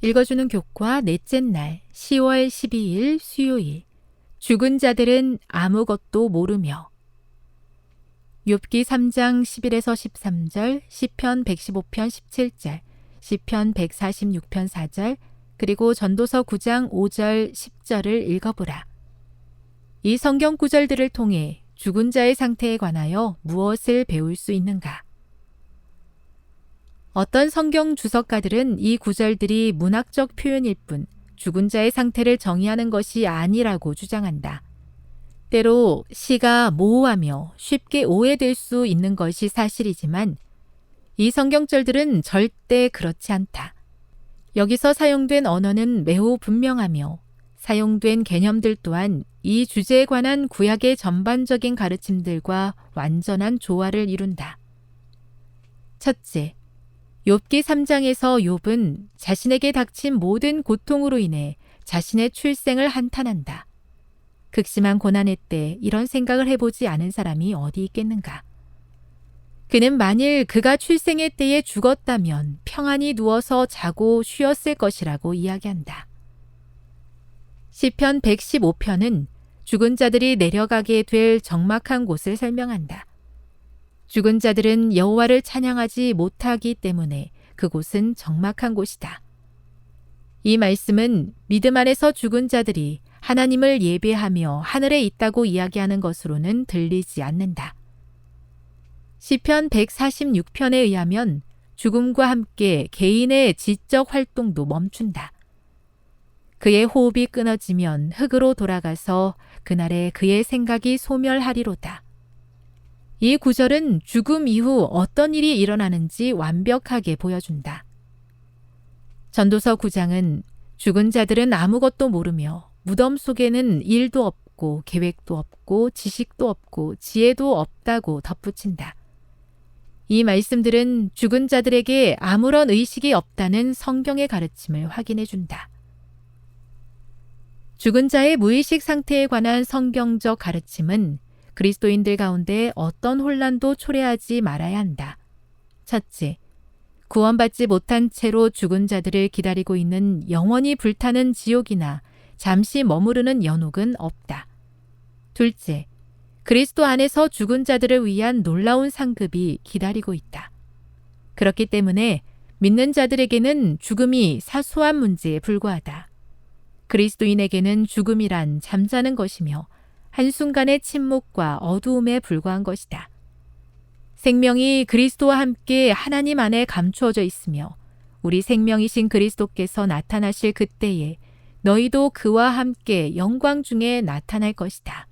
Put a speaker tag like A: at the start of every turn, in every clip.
A: 읽어주는 교과 넷째 날 10월 12일 수요일 죽은 자들은 아무것도 모르며 욥기 3장 11에서 13절, 시편 115편 17절, 시편 146편 4절, 그리고 전도서 9장 5절 10절을 읽어보라. 이 성경 구절들을 통해 죽은 자의 상태에 관하여 무엇을 배울 수 있는가? 어떤 성경 주석가들은 이 구절들이 문학적 표현일 뿐 죽은 자의 상태를 정의하는 것이 아니라고 주장한다. 때로 시가 모호하며 쉽게 오해될 수 있는 것이 사실이지만 이 성경절들은 절대 그렇지 않다. 여기서 사용된 언어는 매우 분명하며 사용된 개념들 또한 이 주제에 관한 구약의 전반적인 가르침들과 완전한 조화를 이룬다. 첫째, 욥기 3장에서 욥은 자신에게 닥친 모든 고통으로 인해 자신의 출생을 한탄한다. 극심한 고난의 때 이런 생각을 해보지 않은 사람이 어디 있겠는가? 그는 만일 그가 출생의 때에 죽었다면 평안히 누워서 자고 쉬었을 것이라고 이야기한다. 시편 115편은 죽은 자들이 내려가게 될 적막한 곳을 설명한다. 죽은 자들은 여호와를 찬양하지 못하기 때문에 그곳은 적막한 곳이다. 이 말씀은 믿음 안에서 죽은 자들이 하나님을 예배하며 하늘에 있다고 이야기하는 것으로는 들리지 않는다. 시편 146편에 의하면 죽음과 함께 개인의 지적 활동도 멈춘다. 그의 호흡이 끊어지면 흙으로 돌아가서 그날에 그의 생각이 소멸하리로다. 이 구절은 죽음 이후 어떤 일이 일어나는지 완벽하게 보여준다. 전도서 9장은 죽은 자들은 아무것도 모르며 무덤 속에는 일도 없고 계획도 없고 지식도 없고 지혜도 없다고 덧붙인다. 이 말씀들은 죽은 자들에게 아무런 의식이 없다는 성경의 가르침을 확인해 준다. 죽은 자의 무의식 상태에 관한 성경적 가르침은 그리스도인들 가운데 어떤 혼란도 초래하지 말아야 한다. 첫째, 구원받지 못한 채로 죽은 자들을 기다리고 있는 영원히 불타는 지옥이나 잠시 머무르는 연옥은 없다. 둘째, 그리스도 안에서 죽은 자들을 위한 놀라운 상급이 기다리고 있다. 그렇기 때문에 믿는 자들에게는 죽음이 사소한 문제에 불과하다. 그리스도인에게는 죽음이란 잠자는 것이며 한순간의 침묵과 어두움에 불과한 것이다. 생명이 그리스도와 함께 하나님 안에 감추어져 있으며 우리 생명이신 그리스도께서 나타나실 그때에 너희도 그와 함께 영광 중에 나타날 것이다.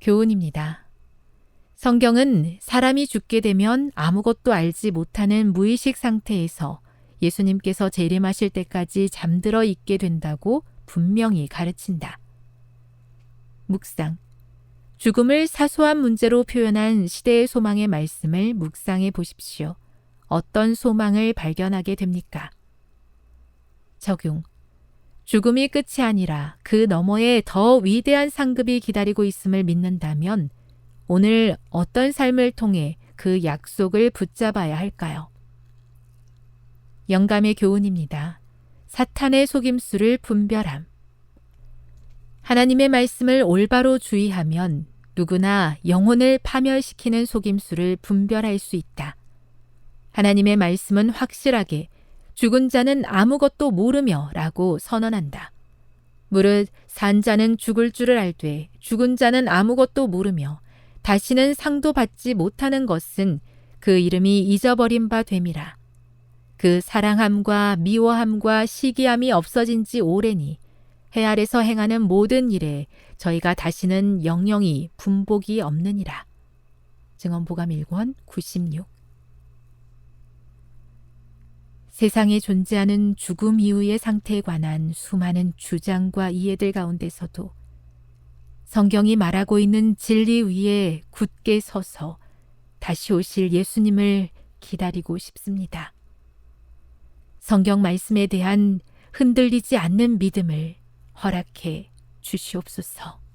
A: 교훈입니다. 성경은 사람이 죽게 되면 아무것도 알지 못하는 무의식 상태에서 예수님께서 재림하실 때까지 잠들어 있게 된다고 분명히 가르친다. 묵상. 죽음을 사소한 문제로 표현한 시대의 소망의 말씀을 묵상해 보십시오. 어떤 소망을 발견하게 됩니까? 적용. 죽음이 끝이 아니라 그 너머에 더 위대한 상급이 기다리고 있음을 믿는다면 오늘 어떤 삶을 통해 그 약속을 붙잡아야 할까요? 영감의 교훈입니다. 사탄의 속임수를 분별함. 하나님의 말씀을 올바로 주의하면 누구나 영혼을 파멸시키는 속임수를 분별할 수 있다. 하나님의 말씀은 확실하게 죽은 자는 아무것도 모르며 라고 선언한다. 무릇 산 자는 죽을 줄을 알되 죽은 자는 아무것도 모르며 다시는 상도 받지 못하는 것은 그 이름이 잊어버린 바 됨이라. 그 사랑함과 미워함과 시기함이 없어진 지 오래니 해 아래서 행하는 모든 일에 저희가 다시는 영영이 분복이 없느니라. 증언보감 1권 96 세상에 존재하는 죽음 이후의 상태에 관한 수많은 주장과 이해들 가운데서도 성경이 말하고 있는 진리 위에 굳게 서서 다시 오실 예수님을 기다리고 싶습니다. 성경 말씀에 대한 흔들리지 않는 믿음을 허락해 주시옵소서.